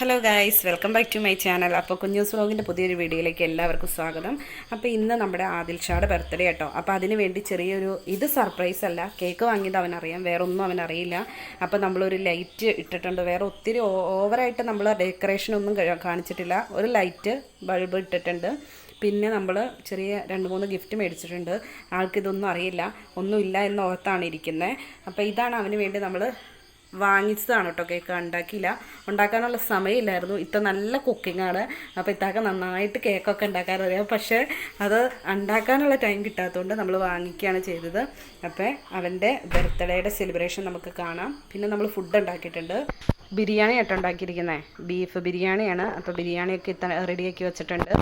Hello guys welcome back to my channel അപ്പോൾ കുഞ്ഞൂസ് വ്ലോഗിന്റെ പുതിയൊരു വീഡിയോയിലേക്ക് എല്ലാവർക്കും സ്വാഗതം. അപ്പോൾ ഇന്ന് നമ്മുടെ ആദിൽ ഷാടെ ബർത്ത്ഡേ കേട്ടോ അപ്പോൾ അതിന് വേണ്ടി ചെറിയൊരു ഇത് സർപ്രൈസ് അല്ല. കേക്ക് വാങ്ങിയത് അവനറിയാം. വേറെ ഒന്നും അവനറിയില്ല. അപ്പോൾ നമ്മളൊരു ലൈറ്റ് ഇട്ടിട്ടുണ്ട്. വേറെ ഒത്തിരി ഓവറായിട്ട് നമ്മൾ ഡെക്കറേഷൻ ഒന്നും കാണിച്ചിട്ടില്ല. ഒരു ലൈറ്റ് ബൾബ് ഇട്ടിട്ടുണ്ട്. പിന്നെ നമ്മൾ ചെറിയ രണ്ട് മൂന്ന് ഗിഫ്റ്റ് മേടിച്ചിട്ടുണ്ട്. ആൾക്കിതൊന്നും അറിയില്ല. ഒന്നുമില്ല എന്ന ഓർത്താണ് ഇരിക്കുന്നത് അപ്പോൾ ഇതാണ് അവന് വേണ്ടി നമ്മൾ വാങ്ങിച്ചതാണ് കേട്ടോ കേക്ക്. ഉണ്ടാക്കിയില്ല. ഉണ്ടാക്കാനുള്ള സമയമില്ലായിരുന്നു. ഇത്ര നല്ല കുക്കിങ്ങാണ് അപ്പോൾ ഇത്താക്ക നന്നായിട്ട് കേക്കൊക്കെ ഉണ്ടാക്കാൻ അറിയാം പക്ഷേ അത് ഉണ്ടാക്കാനുള്ള ടൈം കിട്ടാത്തതുകൊണ്ട് നമ്മൾ വാങ്ങിക്കുകയാണ് ചെയ്തത്. അപ്പോൾ അവന്റെ ബർത്ത്ഡേയുടെ സെലിബ്രേഷൻ നമുക്ക് കാണാം. പിന്നെ നമ്മൾ ഫുഡ് ഉണ്ടാക്കിയിട്ടുണ്ട്. ബിരിയാണി ആയിട്ട് ഉണ്ടാക്കിയിരിക്കുന്നത് ബീഫ് ബിരിയാണിയാണ്. അപ്പോൾ ബിരിയാണിയൊക്കെ ഇത്ത റെഡിയാക്കി വെച്ചിട്ടുണ്ട്.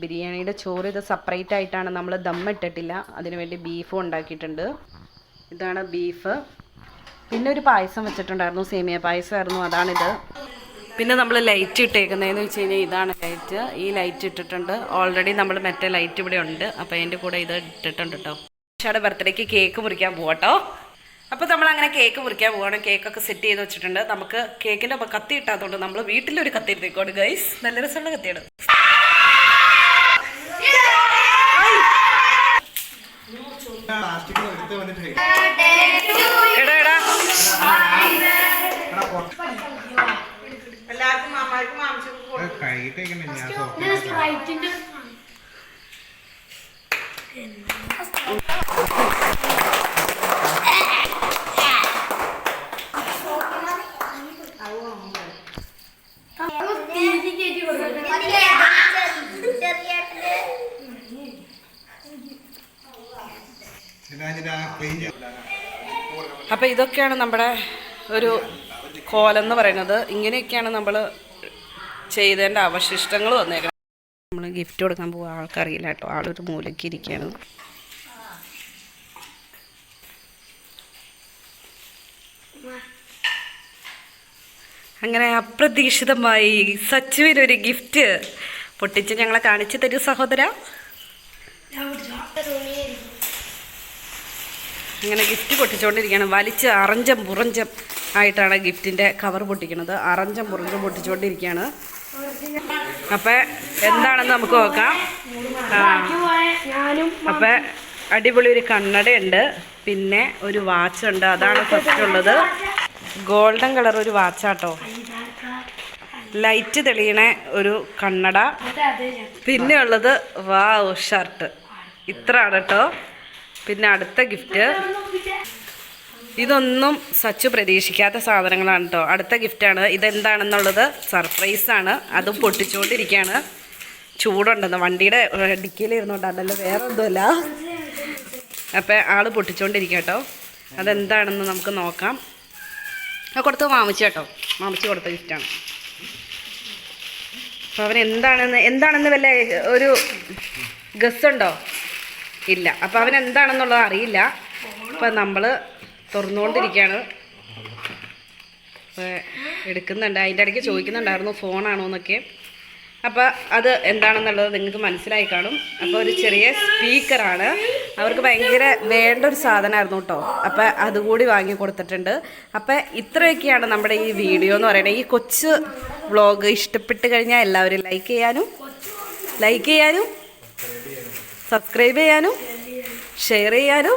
ബിരിയാണിയുടെ ചോറ് ഇത് സെപ്പറേറ്റ് ആയിട്ടാണ് നമ്മൾ ദമ്മിട്ടിട്ടില്ല അതിനുവേണ്ടി ബീഫും ഉണ്ടാക്കിയിട്ടുണ്ട്. ഇതാണ് ബീഫ് പിന്നെ ഒരു പായസം വെച്ചിട്ടുണ്ടായിരുന്നു സേമിയ പായസമായിരുന്നു അതാണിത്. പിന്നെ നമ്മൾ ലൈറ്റ് ഇട്ടേക്കുന്നതെന്ന് വെച്ച് കഴിഞ്ഞാൽ ഇതാണ് ലൈറ്റ് ഈ ലൈറ്റ് ഇട്ടിട്ടുണ്ട്. ഓൾറെഡി നമ്മൾ മറ്റേ ലൈറ്റ് ഇവിടെ ഉണ്ട്. അപ്പോൾ അതിന്റെ കൂടെ ഇത് ഇട്ടിട്ടുണ്ട് കേട്ടോ ഷാടെ ബർത്ത്ഡേക്ക് കേക്ക് മുറിക്കാൻ പോകട്ടോ അപ്പോൾ നമ്മൾ അങ്ങനെ കേക്ക് മുറിക്കാൻ പോവാണ്. കേക്കൊക്കെ സെറ്റ് ചെയ്ത് വെച്ചിട്ടുണ്ട്. നമുക്ക് കേക്കിന്റെ ഒപ്പം കത്തി ഇട്ടാത്തതുകൊണ്ട് നമ്മൾ വീട്ടിലൊരു കത്തി എടുത്തേക്കോട് ഗൈസ് നല്ല രസമുള്ള കത്തിയാണ്. എടാ എടാ. ഞാൻ സോപ്പ് ഇതാ ക്ലീൻ അപ്പോൾ ഇതൊക്കെയാണ് നമ്മുടെ ഒരു കോലെന്ന് പറയുന്നത്. ഇങ്ങനെയൊക്കെയാണ് നമ്മൾ ചെയ്തതിന്റെ അവശിഷ്ടങ്ങൾ വന്നേക്കുന്നത് നമ്മൾ ഗിഫ്റ്റ് കൊടുക്കാൻ പോകുക ആൾക്കറിയില്ല കേട്ടോ. ആളൊരു മൂലയ്ക്ക് ഇരിക്കുകയാണ് അങ്ങനെ അപ്രതീക്ഷിതമായി സച്ചുവിനൊരു ഗിഫ്റ്റ് പൊട്ടിച്ച് ഞങ്ങളെ കാണിച്ചു തരൂ സഹോദര. ഇങ്ങനെ ഗിഫ്റ്റ് പൊട്ടിച്ചുകൊണ്ടിരിക്കുകയാണ് വലിച്ച് അറഞ്ചം പുറഞ്ചം ആയിട്ടാണ് ഗിഫ്റ്റിന്റെ കവർ പൊട്ടിക്കുന്നത്. അറഞ്ചം പുറഞ്ചം പൊട്ടിച്ചുകൊണ്ടിരിക്കുകയാണ് അപ്പം എന്താണെന്ന് നമുക്ക് നോക്കാം. അപ്പം അടിപൊളി ഒരു കണ്ണടയുണ്ട്. പിന്നെ ഒരു വാച്ച് ഉണ്ട്. അതാണ് ഫസ്റ്റ് ഉള്ളത്. ഗോൾഡൻ കളർ ഒരു വാച്ചാട്ടോ ലൈറ്റ് തെളിയണ ഒരു കണ്ണട. പിന്നെ ഉള്ളത് വാ ഷർട്ട്. ഇത്ര ആണ് കേട്ടോ. പിന്നെ അടുത്ത ഗിഫ്റ്റ് ഇതൊന്നും സച്ചു പ്രതീക്ഷിക്കാത്ത സാധനങ്ങളാണ് കേട്ടോ അടുത്ത ഗിഫ്റ്റാണ് ഇതെന്താണെന്നുള്ളത് സർപ്രൈസാണ് അതും പൊട്ടിച്ചുകൊണ്ടിരിക്കുകയാണ് ചൂടുണ്ടെന്ന്. വണ്ടിയുടെ ഡിക്കിയിലിരുന്നോണ്ടല്ലോ വേറെ ഒന്നുമല്ല അപ്പം ആൾ പൊട്ടിച്ചുകൊണ്ടിരിക്കുക കേട്ടോ അതെന്താണെന്ന് നമുക്ക് നോക്കാം. അത് കൊടുത്ത് മാമിച്ചു കേട്ടോ. മാമിച്ചു കൊടുത്ത ഗിഫ്റ്റാണ് അപ്പോൾ അവൻ എന്താണെന്ന് എന്താണെന്ന് വല്ല ഒരു ഗസ് ഉണ്ടോ ഇല്ല. അപ്പോൾ അവൻ എന്താണെന്നുള്ളത് അറിയില്ല. അപ്പം നമ്മൾ തുറന്നുകൊണ്ടിരിക്കുകയാണ്. എടുക്കുന്നുണ്ട്. അതിന്റെ ഇടയ്ക്ക് ചോദിക്കുന്നുണ്ടായിരുന്നു ഫോണാണോ? എന്നൊക്കെ. അപ്പോൾ അത് എന്താണെന്നുള്ളത് നിങ്ങൾക്ക് മനസ്സിലായി കാണും. അപ്പോൾ ഒരു ചെറിയ സ്പീക്കറാണ്. അവർക്ക് ഭയങ്കര വേണ്ട ഒരു സാധനമായിരുന്നു കേട്ടോ. അപ്പോൾ അതുകൂടി വാങ്ങി കൊടുത്തിട്ടുണ്ട്. അപ്പോൾ ഇത്രയൊക്കെയാണ് നമ്മുടെ ഈ വീഡിയോ എന്ന് പറയുന്നത്. ഈ കൊച്ചു വ്ളോഗ് ഇഷ്ടപ്പെട്ട് കഴിഞ്ഞാൽ എല്ലാവരും ലൈക്ക് ചെയ്യാനും ലൈക്ക് ചെയ്യാനും സബ്സ്ക്രൈബ് ചെയ്യാനും ഷെയർ ചെയ്യാനും.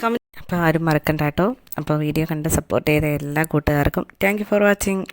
കമന്റ് അപ്പോൾ ആരും മറക്കണ്ട കേട്ടോ. അപ്പോൾ വീഡിയോ കണ്ട് സപ്പോർട്ട് ചെയ്ത എല്ലാ കൂട്ടുകാർക്കും. Thank you for watching